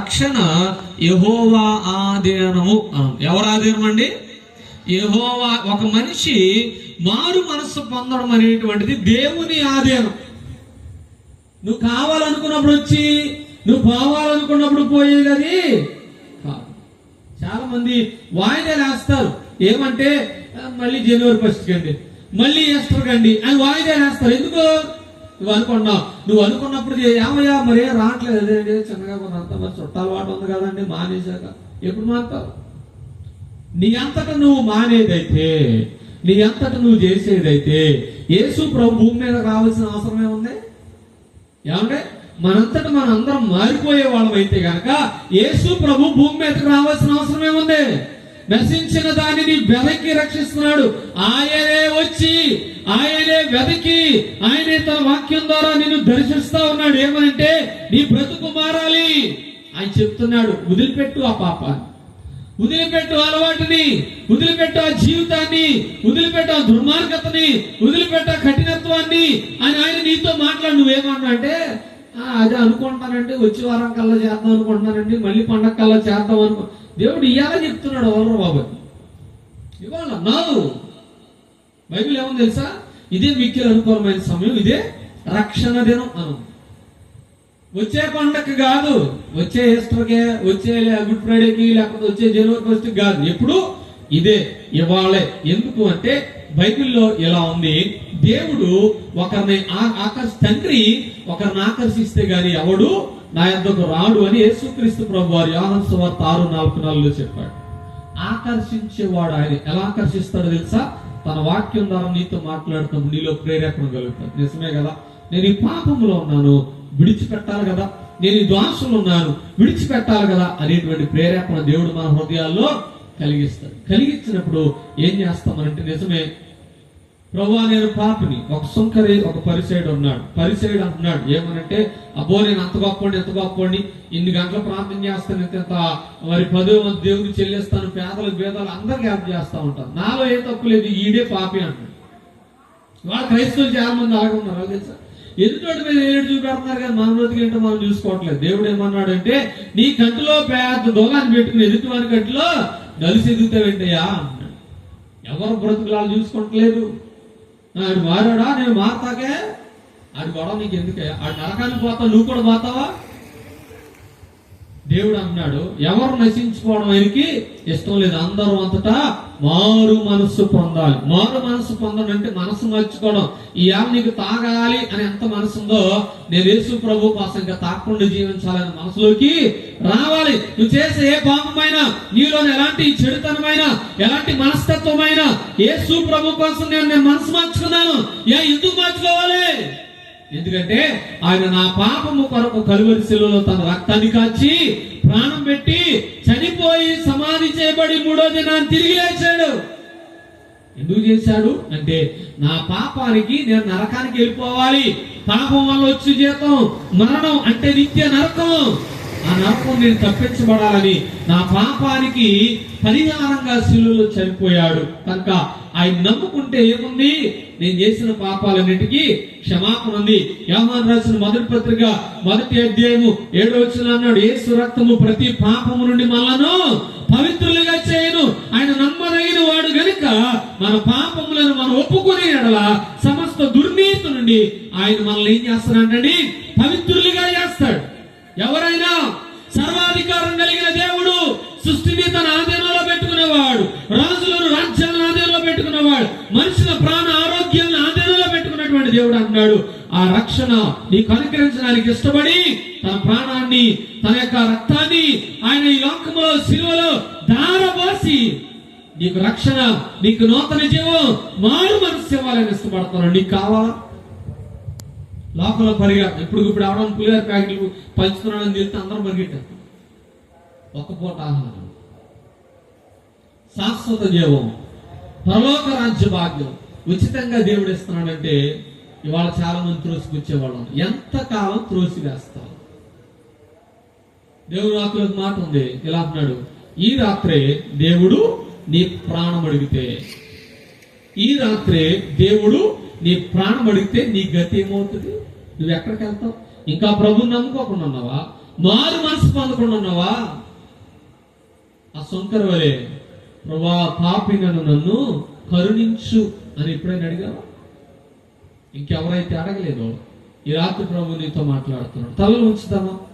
రక్షణ యహోవా ఆధీనము అనం. ఎవరు ఆధీనం అండి? యహోవా ఒక మనిషి మారు మనస్సు పొందడం అనేటువంటిది దేవుని ఆధీనం నువ్వు కావాలనుకున్నప్పుడు వచ్చి నువ్వు పోవాలనుకున్నప్పుడు పోయేది అది చాలా మంది వాయిదా వేస్తారు. ఏమంటే మళ్ళీ జనవరి ఫస్ట్ కండి మళ్ళీ ఈస్టర్ కండి అని వాయిదా వేస్తారు. ఎందుకు? నువ్వు అనుకున్నావు నువ్వు అనుకున్నప్పుడు ఏమయ్యా? మరి రావట్లేదు. అదేంటి చిన్నగా కొంత మరి చుట్టాలు వాటి ఉంది కదండి మానేశాక. ఎప్పుడు మారుతావు? నీ అంతట నువ్వు మానేదైతే నీ అంతట నువ్వు చేసేదైతే యేసు ప్రభు భూమి మీద రావాల్సిన అవసరం ఏముంది? ఏమంటే మనంతట మన అందరం మారిపోయే వాళ్ళం అయితే గనక యేసు ప్రభు భూమి మీదకి రావాల్సిన అవసరం ఏముంది? నశించిన దానిని వెదకి రక్షిస్తున్నాడు. ఆయనే వచ్చి ఆయనే వెదకి ఆయనే తన వాక్యం ద్వారా నిన్ను దర్శిస్తా ఉన్నాడు. ఏమనంటే నీ బ్రతుకు మారాలి ఆయన చెప్తున్నాడు. వదిలిపెట్టు ఆ పాపాన్ని. వదిలిపెట్టు అలవాటుని వదిలిపెట్టు ఆ జీవితాన్ని వదిలిపెట్టు ఆ దుర్మార్గతని వదిలిపెట్టు ఆ కఠినత్వాన్ని అని ఆయన నీతో మాట్లాడు. నువ్వేమన్నా అంటే "ఆ, అదే అనుకుంటానంటే వచ్చే వారం కల్లా చేద్దాం అనుకుంటున్నానండి మళ్ళీ పండగ కల్లా చేద్దాం అనుకో దేవుడు ఇవాళ చెప్తున్నాడు ఎవరు బాబు. ఇవాళ నాదు బైబిల్ ఏమో తెలుసా? ఇదే మిక్కిల అనుకూలమైన సమయం ఇదే రక్షణ దినం అను. వచ్చే పండగ కాదు వచ్చే ఈస్టర్కే వచ్చే గుడ్ ఫ్రైడేకి లేకపోతే వచ్చే జనవరి ఫస్ట్ కాదు. ఎప్పుడు? ఇదే ఇవాళే. ఎందుకు అంటే బైబిల్లో ఇలా ఉంది దేవుడు ఒకరిని ఆ- ఆకర్ష తండ్రి ఒకరిని ఆకర్షిస్తే గాని ఎవడు నా ఎంతకు రాడు అని యేసుక్రీస్తు ప్రభు వారి యోహన్ సువార్త ఆరు నాలుగు నాలుగులో చెప్పాడు. ఆకర్షించేవాడు ఆయన ఎలా ఆకర్షిస్తాడో తెలుసా? తన వాక్యం ద్వారా నీతో మాట్లాడుతున్నప్పుడు నీలో ప్రేరేపణ కలుగుతాడు నిజమే కదా? నేను ఈ పాపంలో ఉన్నాను విడిచిపెట్టాలి కదా? నేను ఈ దోషంలో ఉన్నాను విడిచిపెట్టాలి కదా? అనేటువంటి ప్రేరేపణ దేవుడు మన హృదయాల్లో కలిగిస్తాడు. కలిగించినప్పుడు ఏం చేస్తామనంటే నిజమే ప్రభా నేను పాపిని. ఒక సుంకరి ఒక పరిసైడు ఉన్నాడు. పరిసైడు అంటున్నాడు ఏమనంటే అబ్బో నేను అంత గొప్పండి ఎంత గొప్పండి ఇన్ని గంటలు ప్రార్థన చేస్తాను ఇంత మరి పదో మంది దేవుడికి చెల్లిస్తాను పేదలు భేదాలు అందరికి హెల్ప్ చేస్తా ఉంటాను. నాలో ఏ తప్పు లేదు ఈడే పాపి అంటున్నాడు. వాళ్ళ క్రైస్తవులు చాలా మంది ఆగున్నారు ఉన్నారు తెలుసా? ఎదుటోటి మీద ఏడు చూపెడుతున్నారు కానీ మన బ్రతికి ఏంటో మనం చూసుకోవట్లేదు. దేవుడు ఏమన్నాడంటే నీ కంటిలో పెద్ద దొంగని పెట్టుకుని ఎదుటి వారి కంటిలో నలిసి ఎదుగుతావేంటయ్యా? అన్నాడు ఎవరు బ్రతుకులాలు చూసుకోవట్లేదు ఆడు మారాడా నేను మారతాకే? ఆడు గొడవ నీకు ఎందుకే ఆడు నరకానికి పోతా నువ్వు కూడా పోతావా? దేవుడు అన్నాడు ఎవరు నశించుకోవడం ఆయనకి ఇష్టం లేదు. అందరూ అంతటా మారు మనస్సు పొందాలి. మారు మనస్సు పొందడం అంటే మనసు మార్చుకోవడం ఈ ఆమె నీకు తాగాలి అని ఎంత మనసు ఉందో నేను యేసు ప్రభు కోసం ఇంకా తాకుండా జీవించాలని మనసులోకి రావాలి. నువ్వు చేసే ఏ పాపమైనా నీలో ఎలాంటి చెడుతనమైన ఎలాంటి మనస్తత్వమైన యేసు ప్రభు కోసం నేను నేను మనసు మార్చుకున్నాను ఏ ఎందుకు మార్చుకోవాలి ఎందుకంటే ఆయన నా పాపము కొరకు కలువరి శిలువలో తన రక్తాన్ని కాచి ప్రాణం పెట్టి చనిపోయి సమాధి చేయబడి మూడో దినాన్ని తిరిగి లేచాడు. ఎందుకు చేశాడు? అంటే నా పాపానికి నేను నరకానికి వెళ్ళిపోవాలి. పాపం వల్ల వచ్చి జీతం మరణం అంటే నిత్య నరకం. ఆ నరకం నేను తప్పించబడాలని నా పాపానికి పరిహారంగా శిలువలో చనిపోయాడు. కనుక ఆయన నమ్ముకుంటే ఏముంది? నేను చేసిన పాపాలన్నిటికీ క్షమాపణ ఉంది. యోహాన్ రాసిన మొదటి పత్రిక మొదటి అధ్యాయము ఏడో వచ్చిన అన్నాడు యేసు రక్తము ప్రతి పాపము నుండి మనలను పవిత్రులుగా చేయను. ఆయన నమ్మదగిన వాడు గనుక మన పాపములను మనం ఒప్పుకునే ఎడల సమస్త దుర్నీతి నుండి ఆయన మనల్ని ఏం చేస్తాడంటే పవిత్రులుగా చేస్తాడు. ఎవరైనా సర్వాధికారం కలిగిన దేవుడు సృష్టిని తన ఆధీనంలో పెట్టుకునేవాడు. రాజులను రాజ్యాలను ఉన్నవాడు మనుషుల ప్రాణ ఆరోగ్యాలను ఆధీనంలో పెట్టుకున్నటువంటి దేవుడు అన్నాడు ఆ రక్షణ నీకు అనుకరించడానికి ఇష్టపడి తన ప్రాణాన్ని తన యొక్క రక్తాన్ని ఆయన ఈ లోకంలో సిలువలో దారబోసి నీకు రక్షణ నీకు నూతన జీవం మారు మనసు ఇవ్వాలని ఇష్టపడుతున్నాడు. నీకు కావాలా? లోపల పరిగా ఇప్పుడు ఇప్పుడు అవడం పులిహార ప్యాకెట్లు పంచుతున్నాడని తెలిస్తే అందరూ పరిగెట్టారు. ఒక్క పూట ఆహారం. శాశ్వత జీవం. పరలోక రాజ్య భాగ్యం. ఉచితంగా దేవుడు ఇస్తున్నాడంటే ఇవాళ చాలా మంది త్రోసిపుచ్చేవాళ్ళం. ఎంతకాలం త్రోసి వేస్తాం దేవుడు రాత్రి ఒక మాట ఉంది. ఇలా అంటున్నాడు? ఈ రాత్రే దేవుడు నీ ప్రాణం అడిగితే ఈ రాత్రే దేవుడు నీ ప్రాణం అడిగితే నీ గతి ఏమవుతుంది? నువ్వు ఎక్కడికి వెళ్తావు? ఇంకా ప్రభు నమ్ముకోకుండా ఉన్నావా? మారు మనసు పొందకుండా ఉన్నావా? ఆ సొంకర వలే ప్రభా పాపినను నన్ను కరుణించు అని ఎప్పుడైనా అడిగావా? ఇంకెవరైతే అడగలేదో ఈ రాత్రి ప్రభు నీతో మాట్లాడుతున్నాడు. తలలు ఉంచుతామా